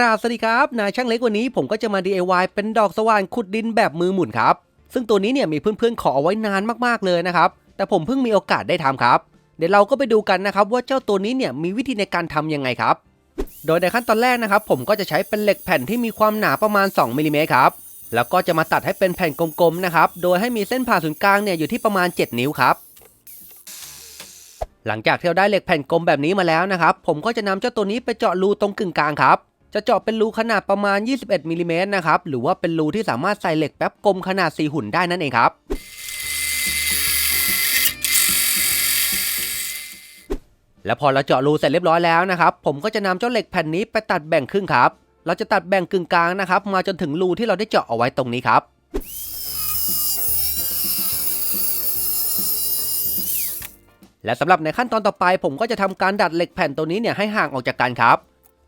ราบสวัสดีครับ นายช่างเล็กวันนี้ผมก็จะมา DIY เป็นดอกสว่านขุดดินแบบมือหมุนครับ ซึ่งตัวนี้เนี่ยมีเพื่อนๆขอเอาไว้นานมากๆเลยนะครับ แต่ผมเพิ่งมีโอกาสได้ทำครับ เดี๋ยวเราก็ไปดูกันนะครับว่าเจ้าตัวนี้เนี่ยมีวิธีในการทำยังไงครับ โดยในขั้นตอนแรกนะครับ ผมก็จะใช้เป็นเหล็กแผ่นที่มีความหนาประมาณ2มิลลิเมตรครับ แล้วก็จะมาตัดให้เป็นแผ่นกลมๆนะครับ โดยให้มีเส้นผ่าศูนย์กลางเนี่ยอยู่ที่ประมาณ 7 นิ้วครับหลังจากที่เราได้เหล็กแผ่นกลมแบบนี้มาแล้วนะครับ ผมก็จะนำเจ้าตัวนี้ไปเจาะรูตรงกึ่งกลางครับ จะเจาะเป็นรูขนาดประมาณ 21มิลลิเมตรนะครับ หรือว่าเป็นรูที่สามารถใส่เหล็กแป๊บกลมขนาด 4 หุ่นได้นั่นเองครับแล้วพอเราเจาะรูเสร็จเรียบร้อยแล้วนะครับ ผมก็จะนำเจ้าเหล็กแผ่นนี้ไปตัดแบ่งครึ่งครับ เราจะตัดแบ่งกึ่งกลางนะครับ มาจนถึงรูที่เราได้เจาะเอาไว้ตรงนี้ครับ และสำหรับในขั้นตอนต่อไป ผมก็จะทำการดัดเหล็กแผ่นตัวนี้เนี่ยให้ห่างออกจากกันครับ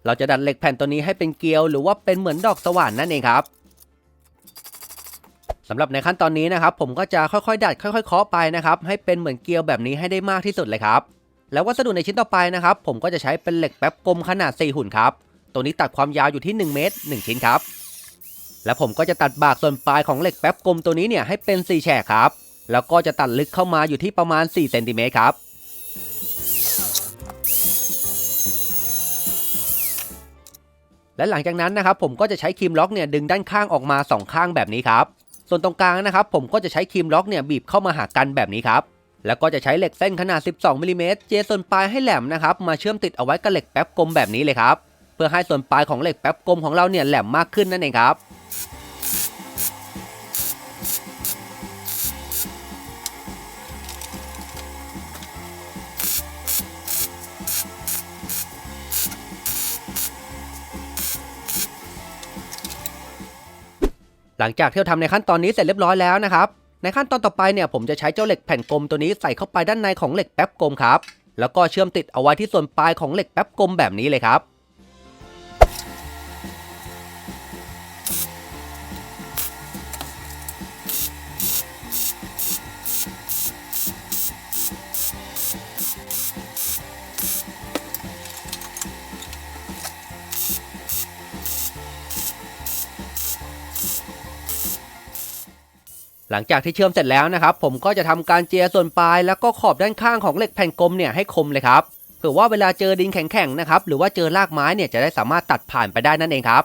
เราจะดัดเหล็กแผ่นตัวนี้ให้เป็นเกลียวหรือว่าเป็นเหมือนดอกสว่านนั่นเองครับสำหรับในขั้นตอนนี้นะครับ ผมก็จะค่อยๆ ดัดค่อยๆเคาะไปนะครับให้เป็นเหมือนเกลียวแบบนี้ให้ได้มากที่สุดเลยครับแล้ววัสดุในชิ้นต่อไปนะครับ ผมก็จะใช้เป็นเหล็กแป๊บกลมขนาด 4 หุ่นครับตัวนี้ตัดความยาวอยู่ที่ 1 เมตร 1 ชิ้นครับ แล้วผมก็จะตัดบากส่วนปลายของเหล็กแป๊บกลมตัวนี้เนี่ยให้เป็น 4 แฉกครับ แล้วก็จะตัดลึกเข้ามาอยู่ที่ประมาณ 4 เซนติเมตรครับ และหลังจากนั้นนะครับผมก็จะใช้ครีมล็อกเนี่ยดึงด้านข้างออกมา 2 ข้างแบบนี้ครับ ส่วนตรงกลางนะครับผมก็จะใช้ครีมล็อกเนี่ยบีบเข้ามาหากันแบบนี้ครับ แล้วก็จะใช้เหล็กเส้นขนาด 12มิลลิเมตรเจส่วนปลายให้แหลมนะครับมาเชื่อมติดเอาไว้กับเหล็กแป๊บกลมแบบนี้เลยครับ เพื่อให้ส่วนปลายของเหล็กแป๊บกลมของเราเนี่ยแหลมมากขึ้นนั่นเองครับ หลังจากที่เราทำในขั้นตอนนี้เสร็จเรียบร้อยแล้วนะครับ ในขั้นตอนต่อไปเนี่ยผมจะใช้เจ้าเหล็กแผ่นกลมตัวนี้ใส่เข้าไปด้านในของเหล็กแป๊บกลมครับ แล้วก็เชื่อมติดเอาไว้ที่ส่วนปลายของเหล็กแป๊บกลมแบบนี้เลยครับ หลังจากที่เชื่อมเสร็จแล้วนะครับ ผมก็จะทำการเจียส่วนปลาย แล้วก็ขอบด้านข้างของเหล็กแผ่นกลมเนี่ยให้คมเลยครับเผื่อว่าเวลาเจอดินแข็งๆนะครับหรือว่าเจอรากไม้เนี่ยจะได้สามารถตัดผ่านไปได้นั่นเองครับ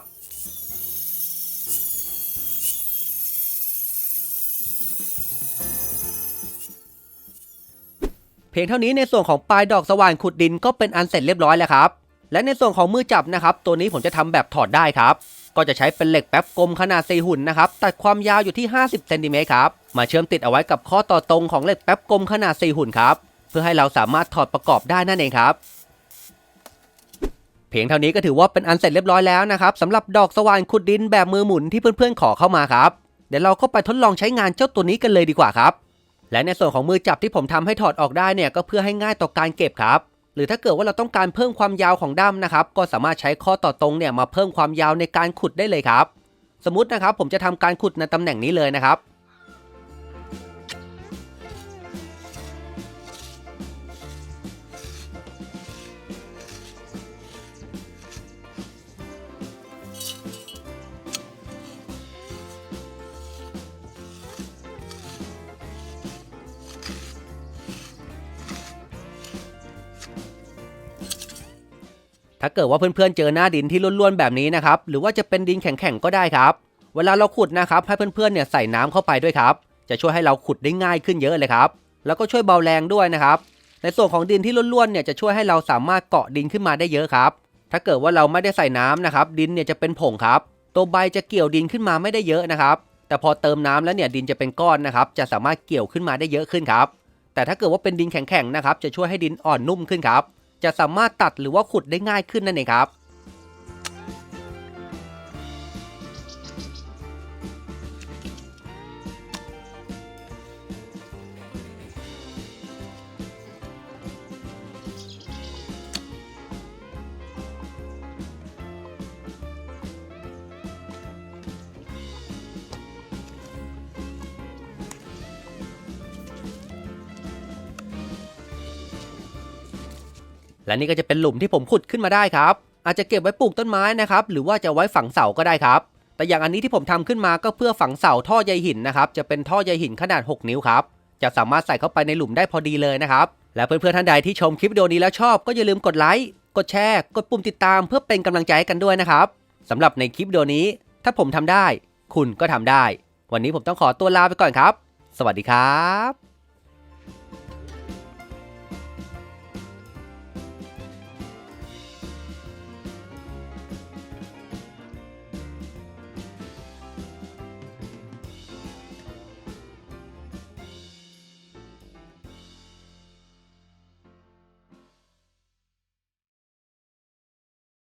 เพียงเท่านี้ในส่วนของปลายดอกสว่านขุดดินก็เป็นอันเสร็จเรียบร้อยแล้วครับ และในส่วนของมือจับนะครับ ตัวนี้ผมจะทำแบบถอดได้ครับ ก็จะใช้เป็นเหล็กแป๊บกลมขนาด4หุ่นนะครับ ตัดความยาวอยู่ที่ 50เซนติเมตรครับ มาเชื่อมติดเอาไว้กับข้อต่อตรงของเหล็กแป๊บกลมขนาด4หุ่นครับ เพื่อให้เราสามารถถอดประกอบได้นั่นเองครับ เพียงเท่านี้ก็ถือว่าเป็นอันเสร็จเรียบร้อยแล้วนะครับสำหรับดอกสว่านขุดดินแบบมือหมุนที่เพื่อนๆขอเข้ามาครับ เดี๋ยวเราก็ไปทดลองใช้งานเจ้าตัวนี้กันเลยดีกว่าครับ และในส่วนของมือจับที่ผมทำให้ถอดออกได้เนี่ยก็เพื่อให้ง่ายต่อการเก็บครับ หรือถ้าเกิดว่าเราต้องการเพิ่มความยาวของด้ามนะครับ ก็สามารถใช้ข้อต่อตรงเนี่ยมาเพิ่มความยาวในการขุดได้เลยครับ สมมตินะครับผมจะทำการขุดในตำแหน่งนี้เลยนะครับ ถ้าเกิดว่าเพื่อนๆเจอหน้าดินที่ล้วนๆแบบนี้นะครับหรือว่าจะเป็นดินแข็งๆก็ได้ครับ เวลาเราขุดนะครับให้เพื่อนๆเนี่ยใส่น้ำเข้าไปด้วยครับ จะช่วยให้เราขุดได้ง่ายขึ้นเยอะเลยครับ แล้วก็ช่วยเบาแรงด้วยนะครับ ในส่วนของดินที่ล้วนๆเนี่ยจะช่วยให้เราสามารถเกาะดินขึ้นมาได้เยอะครับ ถ้าเกิดว่าเราไม่ได้ใส่น้ำนะครับดินเนี่ยจะเป็นผงครับ ตัวใบจะเกี่ยวดินขึ้นมาไม่ได้เยอะนะครับแต่พอเติมน้ำแล้วเนี่ยดินจะเป็นก้อนนะครับจะสามารถเกี่ยวขึ้นมาได้เยอะขึ้นครับ แต่ถ้าเกิดว่าเป็นดินแข็งๆนะครับจะช่วยให้ดินอ่อนนุ่มขึ้นครับ จะสามารถตัดหรือว่าขุดได้ง่ายขึ้นนั่นเองครับ และนี่ก็จะเป็นหลุมที่ผมขุดขึ้นมาได้ครับ อาจจะเก็บไว้ปลูกต้นไม้นะครับ หรือว่าจะไว้ฝังเสาก็ได้ครับ แต่อย่างอันนี้ที่ผมทำขึ้นมาก็เพื่อฝังเสาท่อใยหินนะครับ จะเป็นท่อใยหินขนาด 6 นิ้วครับ จะสามารถใส่เข้าไปในหลุมได้พอดีเลยนะครับ และเพื่อนๆท่านใดที่ชมคลิปวิดีโอนี้แล้วชอบก็อย่าลืมกดไลค์ กดแชร์ กดปุ่มติดตามเพื่อเป็นกำลังใจให้กันด้วยนะครับสำหรับในคลิปวิดีโอนี้ ถ้าผมทำได้ คุณก็ทำได้ วันนี้ผมต้องขอตัวลาไปก่อนครับ สวัสดีครับ